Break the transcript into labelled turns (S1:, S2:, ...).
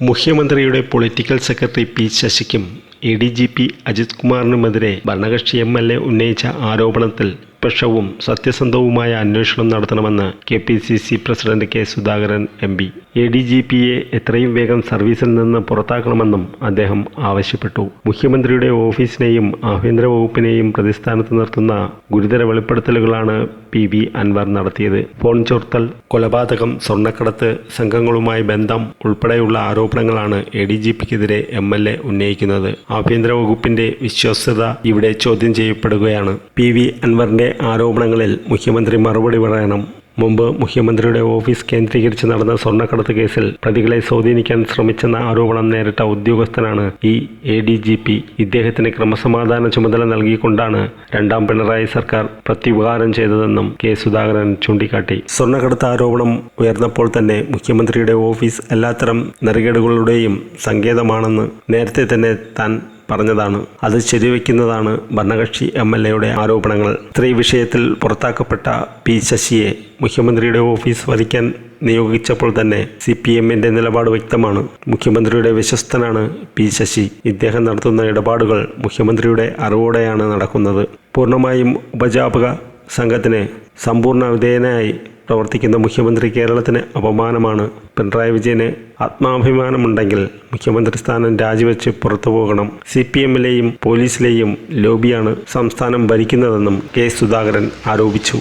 S1: മുഖ്യമന്ത്രിയുടെ political secretary P ശശിക്കും A D G P Ajith കുമാറിനുമെതിരെ ഭരണകക്ഷി M L A ഉന്നയിച്ച ആരോപണത്തിൽ നിഷ്പക്ഷവും സത്യസന്ധവുമായ അന്വേഷണം നടത്തണമെന്ന് K P C C president K Sudhakaran M P. A D G പിയെ എത്രയും വേഗം സർവീസിൽ നിന്ന് പുറത്താക്കണമെന്നും അദ്ദേഹം ആവശ്യപ്പെട്ടു. മുഖ്യമന്ത്രിയുടെ ഓഫീസിനെയും ആഭ്യന്തര വകുപ്പിനെയും പ്രതിസ്ഥാനത്ത് നിർത്തുന്ന ഗുരുതര വെളിപ്പെടുത്തലുകളാണ് പി ബി അൻവർ നടത്തിയത്. ഫോൺ ചോർത്തൽ കൊലപാതകം സ്വർണക്കടത്ത് സംഘങ്ങളുമായി ബന്ധം ഉൾപ്പെടെയുള്ള ആരോപണങ്ങളാണ് എ ഡി ജി പിക്കെതിരെ എം എൽ എ ഉന്നയിക്കുന്നത്. ആഭ്യന്തര വകുപ്പിന്റെ വിശ്വാസ്യത ഇവിടെ ചോദ്യം ചെയ്യപ്പെടുകയാണ്. പി വി അൻവറിന്റെ ആരോപണങ്ങളിൽ മുഖ്യമന്ത്രി മറുപടി പറയണം. മുമ്പ് മുഖ്യമന്ത്രിയുടെ ഓഫീസ് കേന്ദ്രീകരിച്ച് നടന്ന സ്വർണക്കടത്ത് കേസിൽ പ്രതികളെ സ്വാധീനിക്കാൻ ശ്രമിച്ചെന്ന ആരോപണം നേരിട്ട ഉദ്യോഗസ്ഥനാണ് ഈ എ ഡി ജി പി ഇദ്ദേഹത്തിന് ക്രമസമാധാന ചുമതല നൽകിക്കൊണ്ടാണ് രണ്ടാം പിണറായി സർക്കാർ പ്രത്യുപകാരം ചെയ്തതെന്നും കെ സുധാകരൻ ചൂണ്ടിക്കാട്ടി. സ്വർണക്കടത്ത് ആരോപണം ഉയർന്നപ്പോൾ തന്നെ മുഖ്യമന്ത്രിയുടെ ഓഫീസ് എല്ലാത്തരം നെറികേടുകളുടെയും സങ്കേതമാണെന്ന് നേരത്തെ തന്നെ താൻ പറഞ്ഞതാണ്. അത് ശരിവെക്കുന്നതാണ് ഭരണകക്ഷി എം എൽ എയുടെ ആരോപണങ്ങൾ. സ്ത്രീ വിഷയത്തിൽ പുറത്താക്കപ്പെട്ട പി ശശിയെ മുഖ്യമന്ത്രിയുടെ ഓഫീസ് വധിക്കാൻ നിയോഗിച്ചപ്പോൾ തന്നെ സി പി എമ്മിന്റെ നിലപാട് വ്യക്തമാണ്. മുഖ്യമന്ത്രിയുടെ വിശ്വസ്തനാണ് പി ശശി. ഇദ്ദേഹം നടത്തുന്ന ഇടപാടുകൾ മുഖ്യമന്ത്രിയുടെ അറിവോടെയാണ് നടക്കുന്നത്. പൂർണമായും ഉപജാപക സംഘത്തിന് സമ്പൂർണ വിധേയനായി പ്രവർത്തിക്കുന്ന മുഖ്യമന്ത്രി കേരളത്തിന് അപമാനമാണ്. പിണറായി വിജയന് ആത്മാഭിമാനമുണ്ടെങ്കിൽ മുഖ്യമന്ത്രി സ്ഥാനം രാജിവെച്ച് പുറത്തു പോകണം. സി പി എമ്മിലെയും പോലീസിലെയും ലോബിയാണ് സംസ്ഥാനം ഭരിക്കുന്നതെന്നും കെ സുധാകരൻ ആരോപിച്ചു.